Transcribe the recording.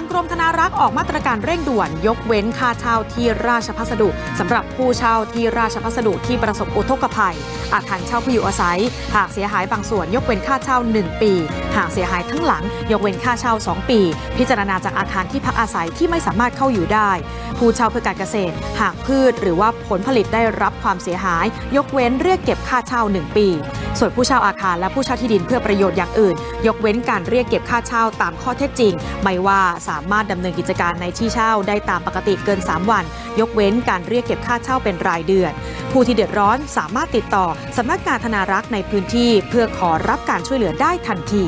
างกรมธนารักษ์ออกมาตรการเร่งด่วน ยกเว้นค่าเช่าที่ราชพัสดุสำหรับผู้เช่าที่ราชพัสดุที่ประสบอุทกภัย อาคารเช่าผู้อยู่อาศัย หากเสียหายบางส่วน ยกเว้นค่าเช่า 1 ปี หากเสียหายทั้งหลัง ยกเว้นค่าเช่า 2 ปี พิจารณาจากอาคารที่พักอาศัยที่ไม่สามารถเข้าอยู่ได้ ผู้เช่าเพื่อการเกษตร หากพืชหรือว่าผลผลิตได้รับความเสียหาย ยกเว้นเรียกเก็บค่าเช่า 1 ปี ส่วนผู้เช่าอาคารและผู้เช่าที่ดินเพื่อประโยชน์อย่างอื่น ยกเว้นการเรียกเก็บค่าเช่าตามข้อเท็จจริง ไม่ว่าสามารถดำเนินกิจการในที่เช่าได้ตามปกติเกิน 3 วัน ยกเว้นการเรียกเก็บค่าเช่าเป็นรายเดือน ผู้ที่เดือดร้อนสามารถติดต่อสำนักงานธนารักษ์ในพื้นที่ เพื่อขอรับการช่วยเหลือได้ทันที